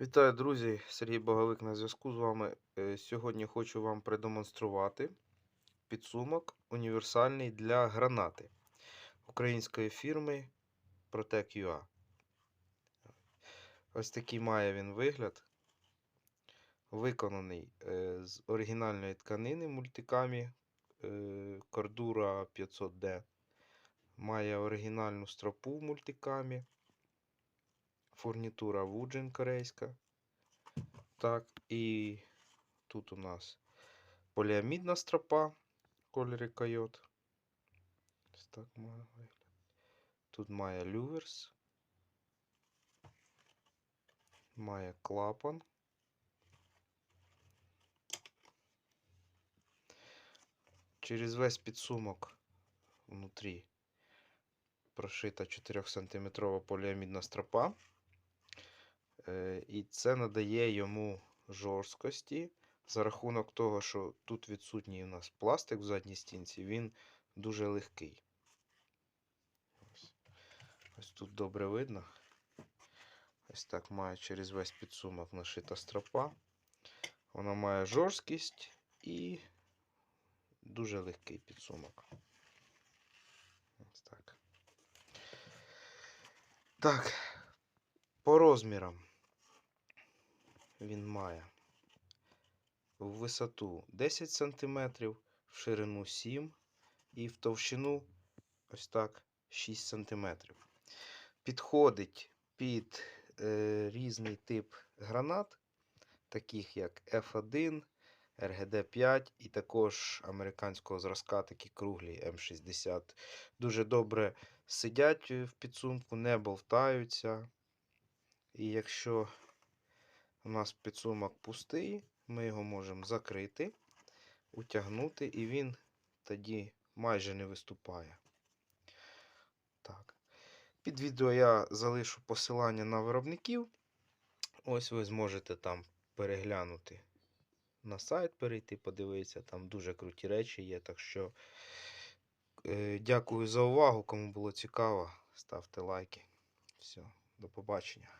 Вітаю, друзі! Сергій Боговик на зв'язку з вами. Е, Сьогодні хочу вам продемонструвати підсумок універсальний для гранати української фірми Protec.ua. Ось такий має він вигляд. Виконаний е, з оригінальної тканини мультикамі е, Cordura 500D. Має оригінальну стропу в мультикамі. Фурнітура Вуджин корейська. Так, і тут у нас поліамідна стропа в кольорі койот. Так має. Тут має люверс. Має клапан. Через весь підсумок внутрі прошита 4-сантиметрова поліамідна стропа. Е, І це надає йому жорсткості. За рахунок того, що тут відсутній у нас пластик в задній стінці, він дуже легкий. Ось, Ось тут добре видно. Ось так має через весь підсумок нашита стропа. Вона має жорсткість і дуже легкий підсумок. Ось так. Так, по розмірам він має в висоту 10 см, в ширину 7 і в товщину ось так 6 см. Підходить під е, різний тип гранат, таких як F1, RGD5 і також американського зразка, такі круглі М60. Дуже добре сидять в підсумку, не болтаються. І якщо у нас підсумок пустий, ми його можемо закрити, утягнути, і він тоді майже не виступає. Так. Під відео я залишу посилання на виробників. Ось ви зможете там переглянути на сайт, перейти, подивитися. Там дуже круті речі є. Так що е, дякую за увагу. Кому було цікаво, ставте лайки. Все, до побачення.